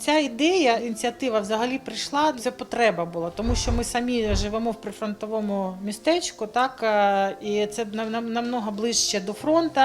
Ця ідея, ініціатива взагалі прийшла. Це потреба була, тому що ми самі живемо в прифронтовому містечку, так е, і це нам- нам- намного ближче до фронту.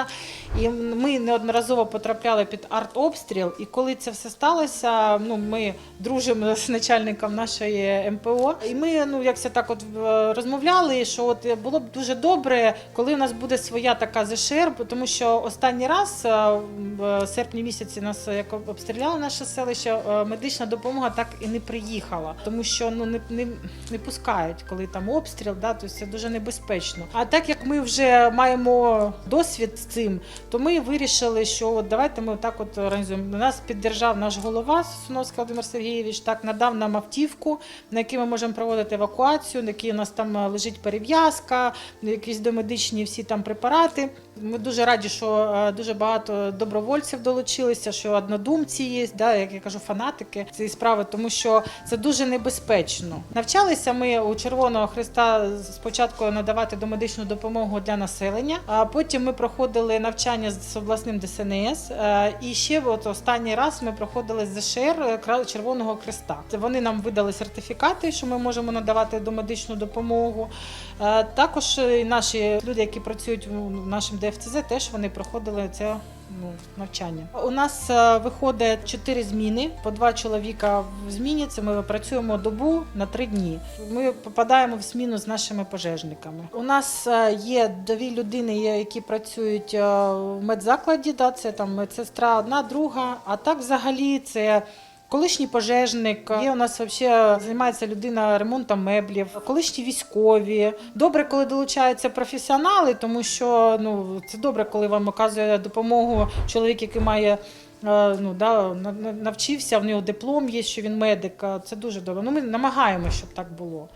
І ми неодноразово потрапляли під артобстріл. І коли це все сталося, ну ми дружимо з начальником нашої МПО. І ми ну якся так от е, розмовляли, що от було б дуже добре, коли у нас буде своя така ЗШР, тому що останній раз е, в серпні місяці нас як обстріляли наше селище, медична допомога так і не приїхала, тому що ну не, не, не пускають, коли там обстріл, да, тобто це дуже небезпечно. А так як ми вже маємо досвід з цим, то ми вирішили, що от давайте ми так от організуємо. Нас піддержав наш голова Сосуновський Володимир Сергійович, так надав нам автівку, на якій ми можемо проводити евакуацію, на якій у нас там е, лежить перев'язка, якісь домедичні всі там препарати. Ми дуже раді, що е, дуже багато добровольців долучилися, що однодумці є, да, як я кажу, фанатики цієї справи, тому що це дуже небезпечно. Навчалися ми у Червоного Христа спочатку надавати домедичну допомогу для населення, а потім ми проходили навчання з обласним ДСНС. е, І ще от останній раз ми проходили з ЗШР е, Червоного Христа. Вони нам видали сертифікати, що ми можемо надавати домедичну допомогу. Е, Також наші люди, які працюють в нашому ДФЦЗ, теж вони проходили це. Ну, навчання. У нас е, виходить чотири зміни, по два чоловіка в зміні. Це ми працюємо добу на три дні. Ми попадаємо в зміну з нашими пожежниками. У нас е, є дві людини, які працюють е, в медзакладі. Да, це там медсестра одна, друга. А так, взагалі, це Колишній пожежник, є у нас взагалі займається людина ремонтом меблів, колишні військові. Добре, коли долучаються професіонали, тому що ну це добре, коли вам оказує допомогу чоловік, який має. е, Ну да, на- на- навчився, в нього диплом є, що він медик. Це дуже добре. Ну ми намагаємося, щоб так було.